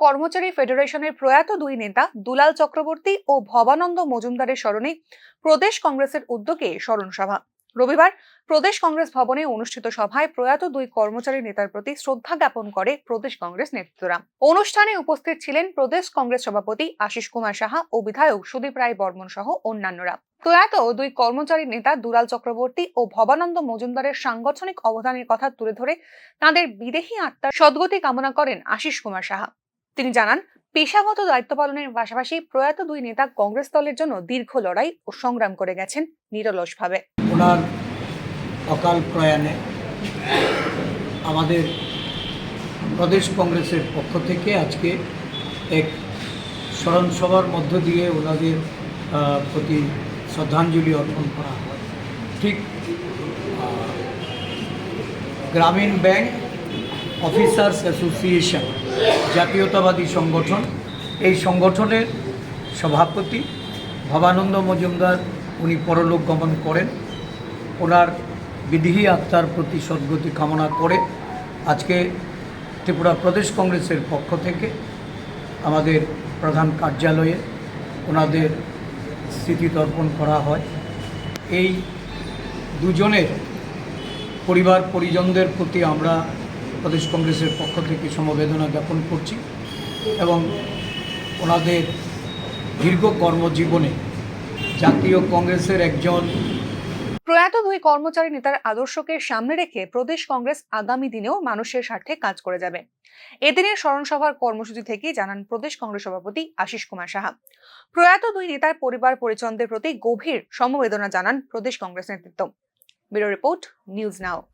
কর্মচারী ফেডারেশনের প্রয়াত দুই নেতা দুলাল চক্রবর্তী ও ভবানন্দ মজুমদারের স্মরণে প্রদেশ কংগ্রেসের উদ্যোগে স্মরণ সভা রবিবার প্রদেশ কংগ্রেস ভবনে অনুষ্ঠিত সভায় প্রয়াত দুই কর্মচারী নেতার প্রতি শ্রদ্ধা জ্ঞাপন করে প্রদেশ কংগ্রেস নেতৃত্বরা। অনুষ্ঠানে উপস্থিত ছিলেন প্রদেশ কংগ্রেস সভাপতি আশিস কুমার সাহা ও বিধায়ক সুদীপ রায় বর্মন সহ অন্যান্যরা। প্রয়াত দুই কর্মচারী নেতা দুলাল চক্রবর্তী ও ভবানন্দ মজুমদারের সাংগঠনিক অবদানের কথা তুলে ধরে তাদের বিদেহী আত্মার সদ্গতি কামনা করেন আশিস কুমার সাহা। তিনি জানান, পেশাগত দায়িত্ব পালনের পাশাপাশি প্রয়াত দুই নেতা কংগ্রেস দলের জন্য দীর্ঘ লড়াই ও সংগ্রাম করে গেছেন নিরলসভাবে। ওনার অকাল প্রয়াণে আমাদের প্রদেশ কংগ্রেসের পক্ষ থেকে আজকে এক স্মরণ সভার মধ্য দিয়ে ওনাদের প্রতি শ্রদ্ধাঞ্জলি অর্পণ করা হয়। ঠিক গ্রামীণ ব্যাংক অফিসার্স অ্যাসোসিয়েশন, জাতীয়তাবাদী সংগঠন। এই সংগঠনের সভাপতি ভবানন্দ মজুমদার, উনি পরলোক গমন করেন। ওনার বিধিহী আত্মার প্রতি সদ্গতি কামনা করে আজকে ত্রিপুরা প্রদেশ কংগ্রেসের পক্ষ থেকে আমাদের প্রধান কার্যালয়ে ওনাদের স্মৃতি তর্পণ করা হয়। এই দুজনের পরিবার পরিজনদের প্রতি আমরা প্রদেশ কংগ্রেসের পক্ষ থেকে সমবেদনা জ্ঞাপন করছি এবং ওনাদের দীর্ঘ কর্মজীবনে জাতীয় কংগ্রেসের একজন প্রয়াত দুই কর্মচারী নেতার আদর্শকে সামনে রেখে প্রদেশ কংগ্রেস আগামী দিনেও মানুষের স্বার্থে কাজ করে যাবে। এদিনের স্মরণসভার কর্মসূচি থেকে জানান প্রদেশ কংগ্রেস সভাপতি আশিস কুমার সাহা। প্রয়াত দুই নেতার পরিবার পরিজনদের প্রতি গভীর সমবেদনা জানান প্রদেশ কংগ্রেস নেতৃত্ব। Bureau report, news now.